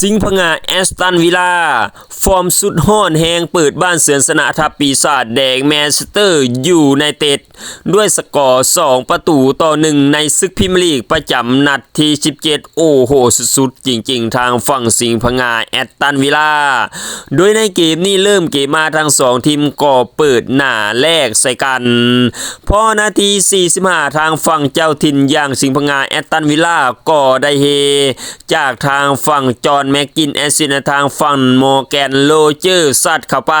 สิงห์พงาแอสตันวิลล่าฟอร์มสุดห้อนแหงเปิดบ้านเสือนสนะทับปีศาจแดงแมนเชสเตอร์อยู่ในเต็ด ด้วยสกอร์ 2 ประตูต่อหนึ่งในศึกพรีเมียร์ลีกประจำนัดที่ 17 โอ้โห สุดๆ จริงๆ ทางฝั่งสิงห์พงาแอสตันวิลล่าโดยในเกมนี้เริ่มเกมมาทั้งสองทีมก็เปิดหน้าแลกใส่กัน พอนาที 45 ทางฝั่งเจ้าถิ่นอย่างสิงห์พงาแอตตันวิลล่าก็ได้เฮ จากทางฝั่งจอนแม็กกินแอสซินทางฝั่งโมแกนโลเจอร์ซัดเข้าไป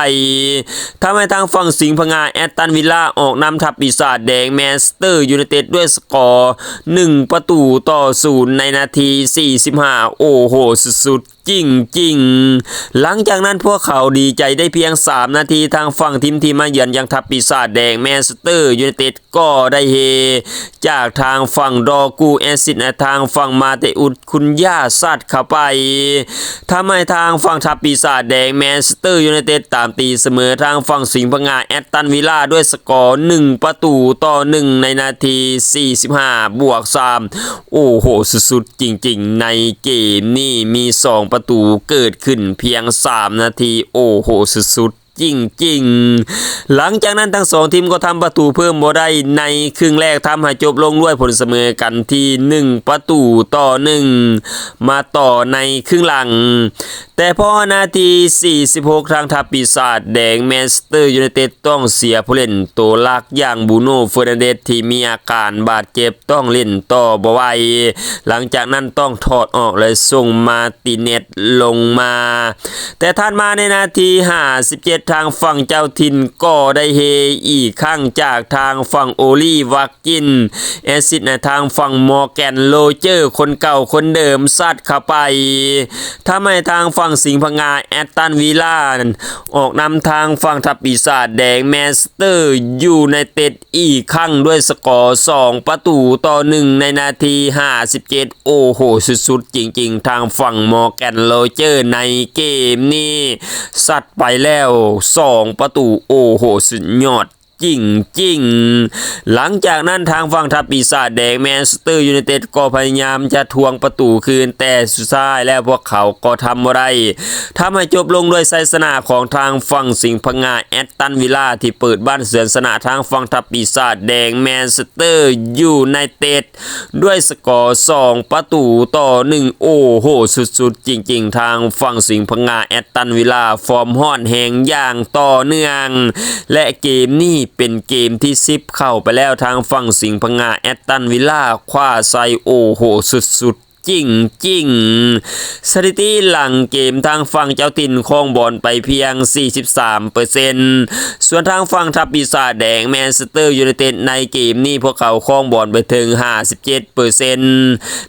ทำให้ทางฝั่งสิงห์พงาแอตตันวิลล่าออกนำทัพปีศาจแดงแมสเตอร์ยูไนเต็ดด้วยสกอร์ 1 ประตูต่อศูนย์ในนาที 45 โอ้โห สุดๆจริงจริงๆ หลังจากนั้นพวกเขาดีใจได้เพียง 3 นาทีทางฝั่งทีมที่มาเยือนยังทัพปีศาจแดงแมนสเตอร์ยูไนเต็ดก็ได้เฮ จากทางฝั่งดอกูแอซิดทางฝั่งมาเตอุดคุณย่าสัตว์เข้าไปทำให้ทางฝั่งทัพปีศาจแดงแมนสเตอร์ยูไนเต็ดตามตีเสมอทางฝั่งสิงห์พงาแอตตันวิลล่าด้วยสกอร์ 1 ประตูต่อ 1 ในนาที 45 บวก 3 โอ้โห สุดๆ จริงๆ ในเกมนี้มี 2ประตูเกิดขึ้นเพียง 3 นาที โอ้โหสุด จริงๆ หลังจากนั้นทั้งสองทีมก็ทำประตูเพิ่มบ่ได้ในครึ่งแรกทำให้จบลงด้วยผลเสมอกันที่ 1 ประตูต่อ 1 มาต่อในครึ่งหลัง แต่พอนาที 46 ทางทัพปีศาจแดงแมนเชสเตอร์ยูไนเต็ดต้องเสียผู้เล่นตัวหลักอย่างบูโน่เฟอร์นันเดสที่มีอาการบาดเจ็บต้องเล่นต่อบ่ไหวหลังจากนั้นต้องถอดออกเลยส่งมาติเนตลงมา แต่ท่านมาในนาที 57ทางฝั่งเจ้าถิ่นก็ได้เฮอีกครั้งจากทางฝั่งโอลีวักกินแอซิดในทางฝั่งมอร์แกนโลเจอร์คนเก่าคนเดิมซัดเข้าไปทำให้ทางฝั่งสิงห์พงาแอตตันวิลล่าออกนำทางฝั่งทัพปีศาจแดงแมสเตอร์อยู่ในเต็ดอีกครั้งด้วยสกอร์ 2 ประตูต่อ 1 ในนาที 57 โอ้โห สุดๆ จริงๆ ทางฝั่งมอร์แกนโลเจอร์ในเกมนี้ สัดไปแล้ว2ประตู โอ้โห สุดยอด จริงจริงๆหลังจากนั้นทางฝั่งทัพปีศาจแดงแมนสเตอร์ยูไนเต็ดก็พยายามจะทวงประตูคืนแต่สุดท้ายแล้วพวกเขาก็ทำอะไรทำให้จบลงด้วยไซสนาของทางฝั่งสิงห์พงาแอตตันวิลล่าที่เปิดบ้านเสือนสนะทางฝั่งทัพปีศาจแดงแมนสเตอร์ยูไนเต็ดด้วยสกอร์ 2 ประตูต่อ 1 โอ้โห สุดๆ จริงๆ ทางฝั่งสิงห์พงาแอตตันวิลล่าฟอร์มห้อนแหงอย่างต่อเนื่อง และเกมนี้เป็นเกมที่ซิปเข้าไปแล้วทางฝั่งสิงห์พงาแอตตันวิลล่าคว้าไซโอโหสุดๆ จริงจริงสถิติหลังเกมทางฝั่งเจ้าถิ่นคองบอลไปเพียง 43เปอร์เซ็นต์ส่วนทางฝั่งทัพปีศาจแดงแมนเชสเตอร์ยูไนเต็ดในเกมนี้พวกเขาคองบอลไปถึง 57เปอร์เซ็นต์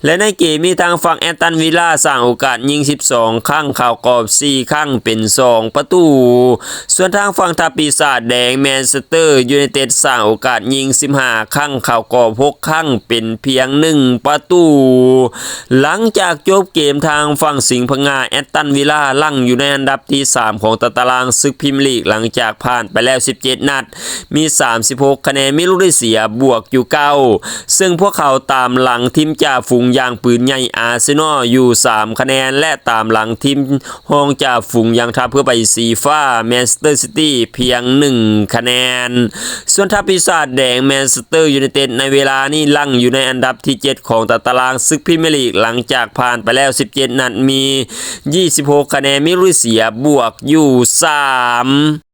และในเกมนี้ทางฝั่งแอตตันวิลล่าสร้างโอกาสยิง 12 ครั้งข่าวกรอบ 4 ครั้งเป็น 2 ประตู ส่วนทางฝั่งทัพปีศาจแดงแมนเชสเตอร์ยูไนเต็ดสร้างโอกาสยิง 15 ครั้งข่าวกรอบ 6 ครั้งเป็นเพียง 1 ประตูหลังจากจบเกมทางฝั่งสิงห์พงาแอตตันวิลล่าลั่งอยู่ในอันดับที่ 3 ของตารางศึกพรีเมียร์ลีกหลังจากผ่านไปแล้ว 17 นัด มี 36 คะแนนไม่รู้ได้เสียบวกอยู่เก้าซึ่งพวกเขาตามหลังทีมจ่าฝูงอย่างปืนใหญ่อาร์เซนอลอยู่ 3 คะแนน และตามหลังทีมห้องจ่าฝูงอย่างทัพเพื่อไปสีฟ้าแมนเชสเตอร์ซิตี้เพียง 1 คะแนน ส่วนทัพปีศาจแดงแมนเชสเตอร์ยูไนเต็ดในเวลานี้ลั่งอยู่ในอันดับที่ 7 ของตารางศึกพรีเมียร์ลีกหลังจากผ่านไปแล้ว 17 นัดมี 26 คะแนนไม่รู้เสียบวกอยู่ 3